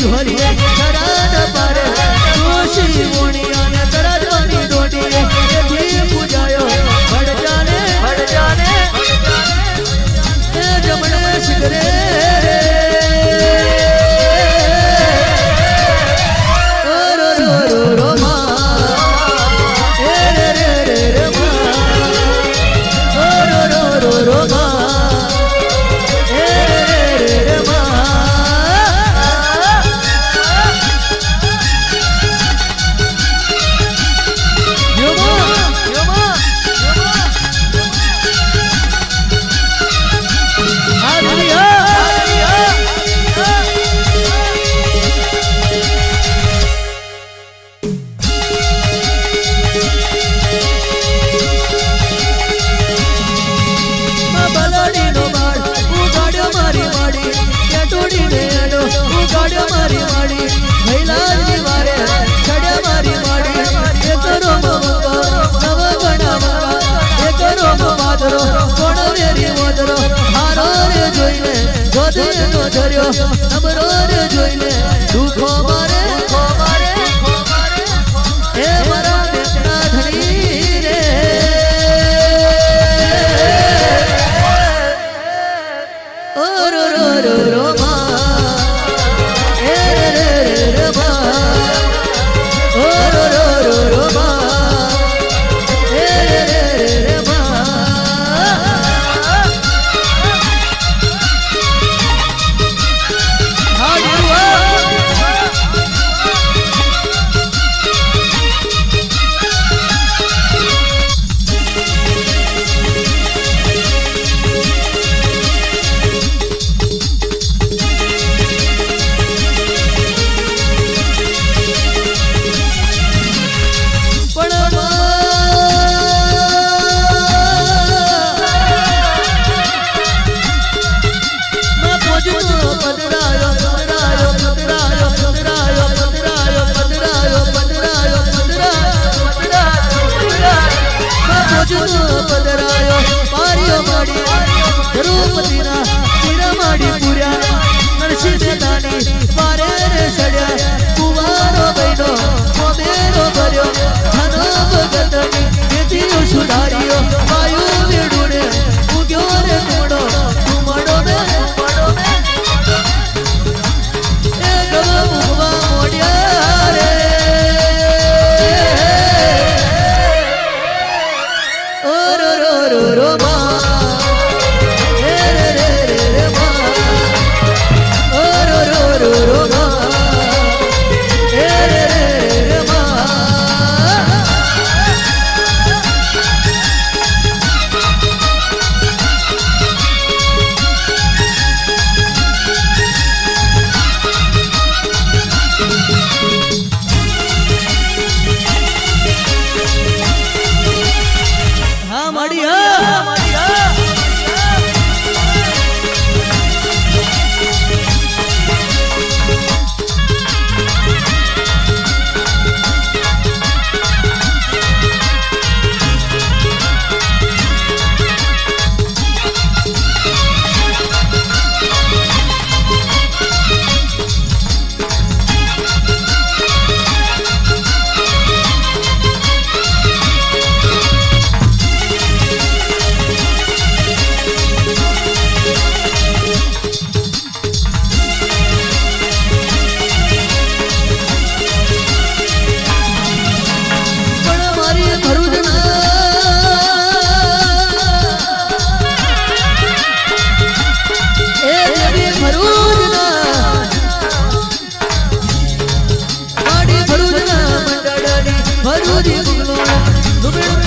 do Honey. દેનો ધર્યો અમરો જોઈને જુનો પદરાયો પારિયો માડી ધ્રુપતિના ચીરા માડી પૂર્યા. નરસિંહ દાની મારે રે સડ્યા કુવારો બહેનો કોમેરો સુધાર્યો.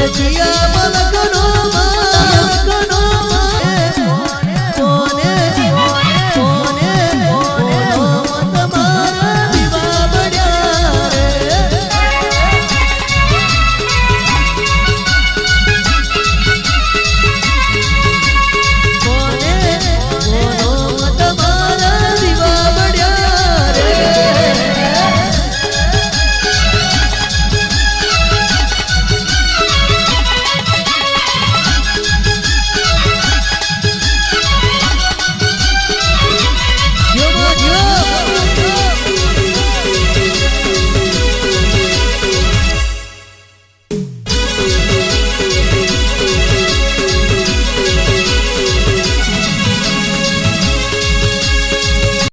ah 由